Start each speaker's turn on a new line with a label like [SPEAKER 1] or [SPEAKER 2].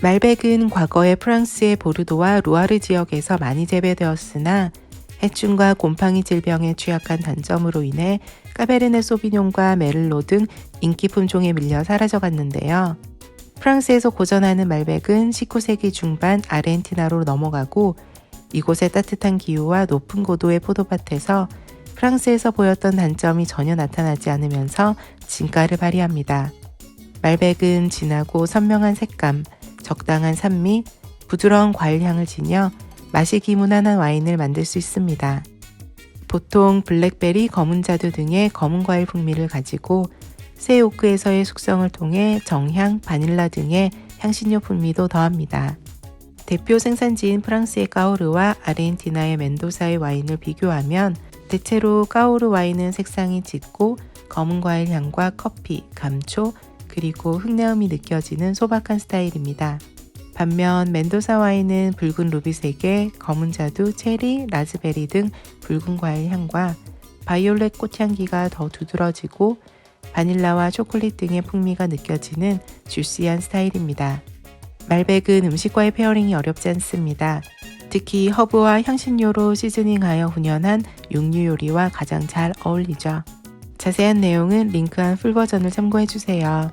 [SPEAKER 1] 말백은 과거에 프랑스의 보르도와 루아르 지역에서 많이 재배되었으나 해충과 곰팡이 질병에 취약한 단점으로 인해 까베르네 소비뇽과 메를로 등 인기 품종에 밀려 사라져갔는데요. 프랑스에서 고전하는 말백은 19세기 중반 아르헨티나로 넘어가고 이곳의 따뜻한 기후와 높은 고도의 포도밭에서 프랑스에서 보였던 단점이 전혀 나타나지 않으면서 진가를 발휘합니다. 말백은 진하고 선명한 색감, 적당한 산미, 부드러운 과일 향을 지녀 마시기 무난한 와인을 만들 수 있습니다. 보통 블랙베리, 검은 자두 등의 검은 과일 풍미를 가지고 새 오크에서의 숙성을 통해 정향, 바닐라 등의 향신료 풍미도 더합니다. 대표 생산지인 프랑스의 까오르와 아르헨티나의 멘도사의 와인을 비교하면 대체로 까오르 와인은 색상이 짙고 검은 과일 향과 커피, 감초, 그리고 흙내음이 느껴지는 소박한 스타일입니다. 반면 멘도사 와인은 붉은 루비색에 검은 자두, 체리, 라즈베리 등 붉은 과일 향과 바이올렛 꽃향기가 더 두드러지고 바닐라와 초콜릿 등의 풍미가 느껴지는 주시한 스타일입니다. 말백은 음식과의 페어링이 어렵지 않습니다. 특히 허브와 향신료로 시즈닝하여 훈연한 육류 요리와 가장 잘 어울리죠. 자세한 내용은 링크한 풀버전을 참고해주세요.